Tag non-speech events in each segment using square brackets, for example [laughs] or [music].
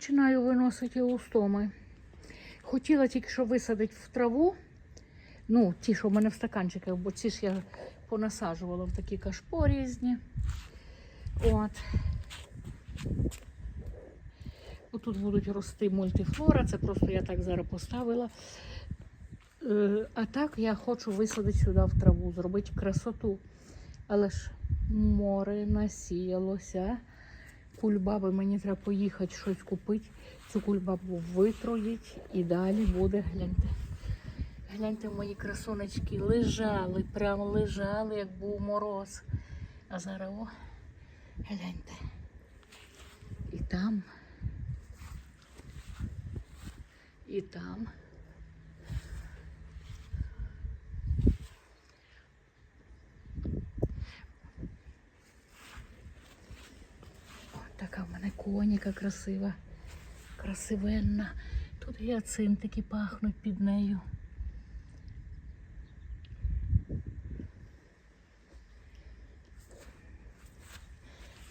починаю виносити устоми. Хотіла тільки що висадити в траву. Ну, ті, що в мене в стаканчиках, бо ці ж я понасаджувала в такі кашпо різні. От. Отут будуть рости мультифлора, це просто я так зараз поставила. Е, А так я хочу висадити сюди в траву, зробити красоту. Але ж море насіялося. Кульбаби мені треба поїхати щось купити. Цю кульбабу витроїть і далі буде, гляньте. Гляньте, мої красонечки лежали, прямо лежали, як був мороз. А зараз о, гляньте. І там. І там. О, така в мене коніка красива, красивенна. Тут гіацинтики пахнуть під нею.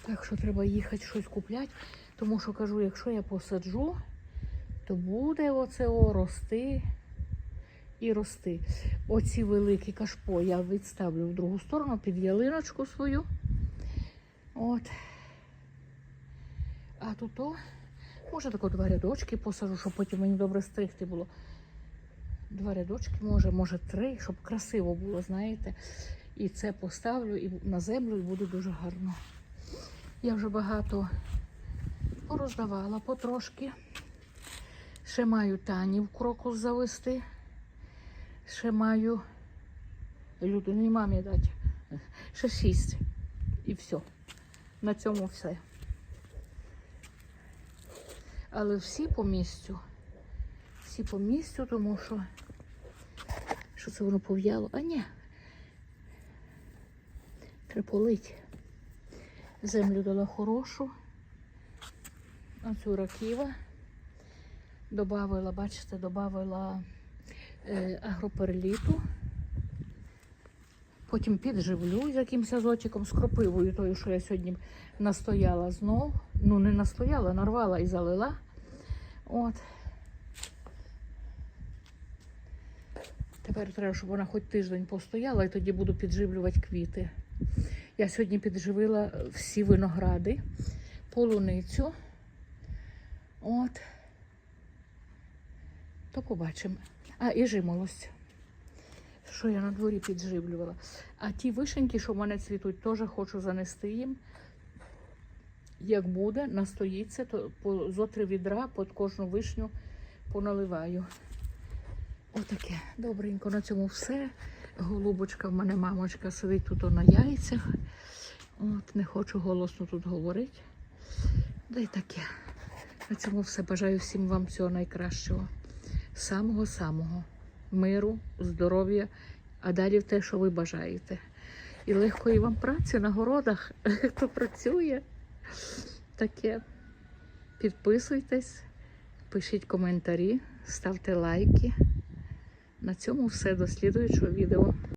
Так що треба їхати щось купляти, тому що кажу, якщо я посаджу, то буде оце о рости і рости. Оці великі кашпо я відставлю в другу сторону під ялиночку свою. От. А тут о, може тако два рядочки посажу, щоб потім мені добре стригти було. Два рядочки, може, може три, щоб красиво було, знаєте. І це поставлю і на землю і буде дуже гарно. Я вже багато пороздавала потрошки. Ще маю Тані в крокус завести. Ще маю людині мамі дати. Ще шість. І все. На цьому все. Але всі по місцю. Всі по місцю, тому що що це воно пов'яло? А ні. Треба полить. Землю дала хорошу. Оцю раківа. Добавила, бачите, добавила е, агроперліту. Потім підживлю якимось азотиком, з кропивою, тою, що я сьогодні настояла знов. Ну, не настояла, нарвала і залила. От. Тепер треба, щоб вона хоч тиждень постояла, і тоді буду підживлювати квіти. Я сьогодні підживила всі виногради, полуницю. От. То побачимо. А, і жимолость. Що я на дворі підживлювала. А ті вишеньки, що в мене цвітуть, теж хочу занести їм. Як буде, настоїться, то по зо три відра під кожну вишню поналиваю. Отаке. Добренько, на цьому все. Голубочка в мене мамочка сидить тут на яйцях. От, не хочу голосно тут говорити. Да й таке. На цьому все. Бажаю всім вам всього найкращого. Самого-самого. Миру, здоров'я, а далі те, що ви бажаєте. І легкої вам праці на городах, [laughs] хто працює. Таке. Підписуйтесь, пишіть коментарі, ставте лайки. На цьому все до слідуючого відео.